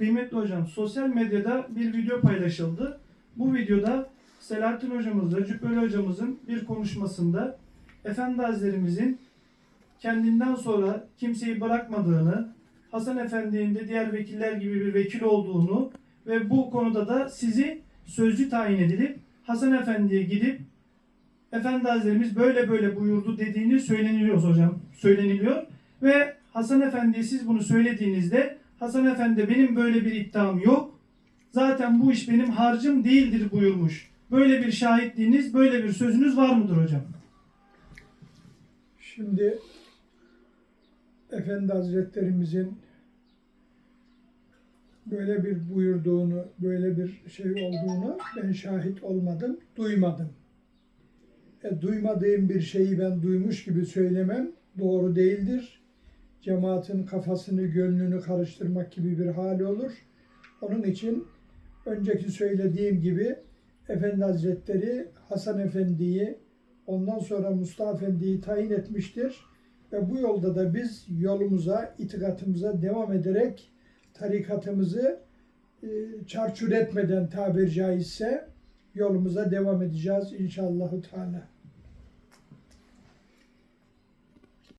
Kıymetli hocam, sosyal medyada bir video paylaşıldı. Bu videoda Selahattin hocamızla Cübbeli hocamızın bir konuşmasında Efendi Hazretlerimizin kendinden sonra kimseyi bırakmadığını, Hasan Efendi'nin de diğer vekiller gibi bir vekil olduğunu ve bu konuda da sizi sözcü tayin edilip Hasan Efendi'ye gidip Efendi Hazretlerimiz böyle böyle buyurdu dediğini söyleniliyor hocam. Söyleniliyor ve Hasan Efendi'ye siz bunu söylediğinizde Hasan Efendi benim böyle bir iddiam yok. Zaten bu iş benim harcım değildir buyurmuş. Böyle bir şahitliğiniz, böyle bir sözünüz var mıdır hocam? Şimdi Efendi Hazretlerimizin böyle bir buyurduğunu, böyle bir şey olduğunu ben şahit olmadım, duymadım. E, duymadığım bir şeyi ben duymuş gibi söylemem doğru değildir. Cemaatin kafasını, gönlünü karıştırmak gibi bir hali olur. Onun için önceki söylediğim gibi Efendi Hazretleri Hasan Efendi'yi ondan sonra Mustafa Efendi'yi tayin etmiştir. Ve bu yolda da biz yolumuza, itikatımıza devam ederek tarikatımızı e, çarçur etmeden tabir caizse yolumuza devam edeceğiz inşallahü teala.